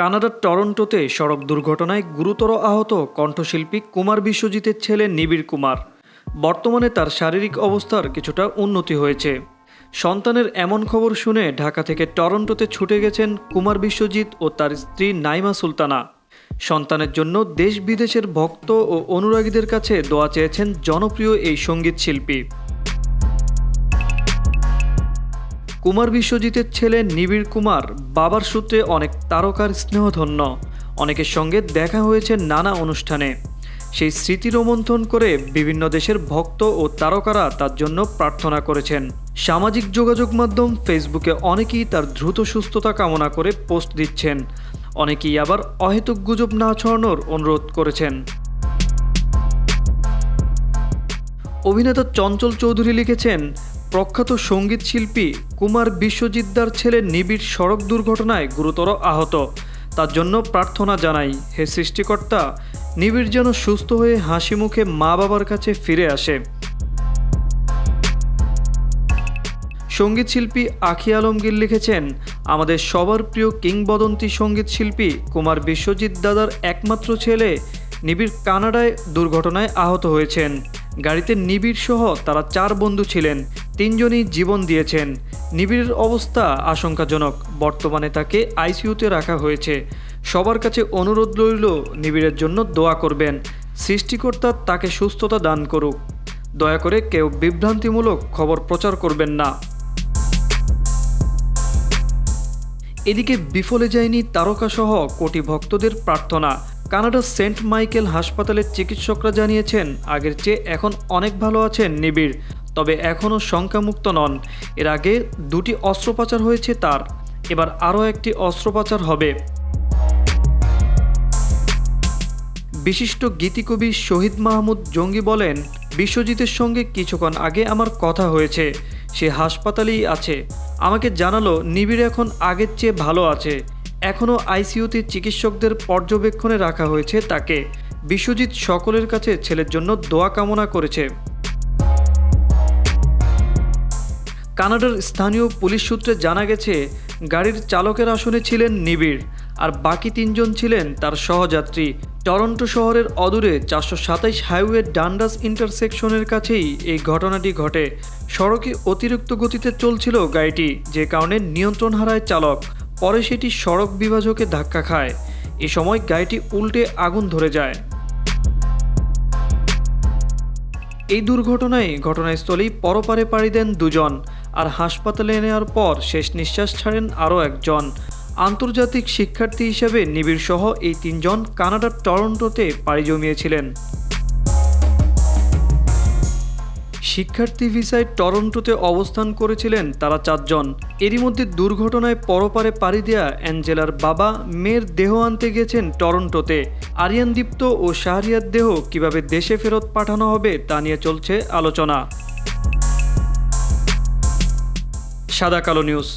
কানাডার টরন্টোতে সড়ক দুর্ঘটনায় গুরুতর আহত কণ্ঠশিল্পী কুমার বিশ্বজিতের ছেলে নিবিড় কুমার। বর্তমানে তার শারীরিক অবস্থার কিছুটা উন্নতি হয়েছে। সন্তানের এমন খবর শুনে ঢাকা থেকে টরন্টোতে ছুটে গেছেন কুমার বিশ্বজিৎ ও তার স্ত্রী নাইমা সুলতানা। সন্তানের জন্য দেশ বিদেশের ভক্ত ও অনুরাগীদের কাছে দোয়া চেয়েছেন জনপ্রিয় এই সংগীত শিল্পী। কুমার বিশ্বজিতের ছেলে নিবিড় কুমার বাবার সূত্রে অনেক তারকার স্নেহধন্য। অনেকের সঙ্গে দেখা হয়েছে নানা অনুষ্ঠানে। সেই স্মৃতি রোমন্থন করে বিভিন্ন দেশের ভক্ত ও তারকারা তার জন্য প্রার্থনা করেছেন। সামাজিক যোগাযোগ মাধ্যম ফেসবুকে অনেকেই তার দ্রুত সুস্থতা কামনা করে পোস্ট দিচ্ছেন। অনেকেই আবার অহেতুক গুজব না ছড়ানোর অনুরোধ করেছেন। অভিনেতা চঞ্চল চৌধুরী লিখেছেন প্রখ্যাত সংগীত শিল্পী কুমার বিশ্বজিৎদার ছেলে নিবিড় সড়ক দুর্ঘটনায় গুরুতর আহত। তার জন্য প্রার্থনা জানাই, হে সৃষ্টিকর্তা, নিবিড় যেন সুস্থ হয়ে হাসি মুখে মা বাবার কাছে ফিরে আসে। সংগীত শিল্পী আখি আলমগীর লিখেছেন, আমাদের সবার প্রিয় কিংবদন্তি সংগীত শিল্পী কুমার বিশ্বজিৎ দাদার একমাত্র ছেলে নিবিড় কানাডায় দুর্ঘটনায় আহত হয়েছেন। গাড়িতে নিবিড় সহ তারা চার বন্ধু ছিলেন। তিনজনই জীবন দিয়েছেন। নিবিড়ের অবস্থা আশঙ্কাজনক। বর্তমানে তাকে আইসিইউতে রাখা হয়েছে। সবার কাছে অনুরোধ রইল, নিবিড়ের জন্য দোয়া করবেন। সৃষ্টিকর্তা তাকে সুস্থতা দান করুক। দয়া করে কেউ বিভ্রান্তিমূলক খবর প্রচার করবেন না। এদিকে বিফলে যায়নি তারকাসহ কোটি ভক্তদের প্রার্থনা। কানাডার সেন্ট মাইকেল হাসপাতালের চিকিৎসকরা জানিয়েছেন, আগের চেয়ে এখন অনেক ভালো আছেন নিবিড়। তবে এখনও শঙ্কামুক্ত নন। এর আগে দুটি অস্ত্রোপচার হয়েছে তার। এবার আরও একটি অস্ত্রোপচার হবে। বিশিষ্ট গীতিকবি শহীদ মাহমুদ জঙ্গি বলেন, বিশ্বজিতের সঙ্গে কিছুক্ষণ আগে আমার কথা হয়েছে। সে হাসপাতালেই আছে। আমাকে জানালো, নিবিড় এখন আগের চেয়ে ভালো আছে। এখনও আইসিইউতে চিকিৎসকদের পর্যবেক্ষণে রাখা হয়েছে তাকে। বিশ্বজিৎ সকলের কাছে ছেলের জন্য দোয়া কামনা করেছে। কানাডার স্থানীয় পুলিশ সূত্রে জানা গেছে, গাড়ির চালকের আসনে ছিলেন নিবিড়, আর বাকি তিনজন ছিলেন তার সহযাত্রী। টরন্টো শহরের অদূরে চারশো সাতাইশ হাইওয়ে ডান্ডাস ইন্টারসেকশনের কাছেই এই ঘটনাটি ঘটে। সড়কে অতিরিক্ত গতিতে চলছিল গাড়িটি, যে কারণে নিয়ন্ত্রণ হারায় চালক। পরে সেটি সড়ক বিভাজকে ধাক্কা খায়। এ সময় গাড়িটি উল্টে আগুন ধরে যায়। এই দুর্ঘটনায় ঘটনাস্থলেই পরপারে পাড়ি দেন দুজন। আর হাসপাতালে নেওয়ার পর শেষ নিঃশ্বাস ছাড়েন আরও একজন। আন্তর্জাতিক শিক্ষার্থী হিসেবে নিবিড় সহ এই তিনজন কানাডার টরন্টোতে পাড়ি জমিয়েছিলেন। শিক্ষার্থী ভিসায় টরন্টোতে অবস্থান করেছিলেন তারা চারজন। এরই মধ্যে দুর্ঘটনায় পরপারে পাড়ি দেয়া অ্যাঞ্জেলার বাবা, মেয়ের দেহ আনতে গেছেন টরন্টোতে। আরিয়ান দীপ্ত ও শাহরিয়ার দেহ কীভাবে দেশে ফেরত পাঠানো হবে তা নিয়ে চলছে আলোচনা। সাদা কালো নিউজ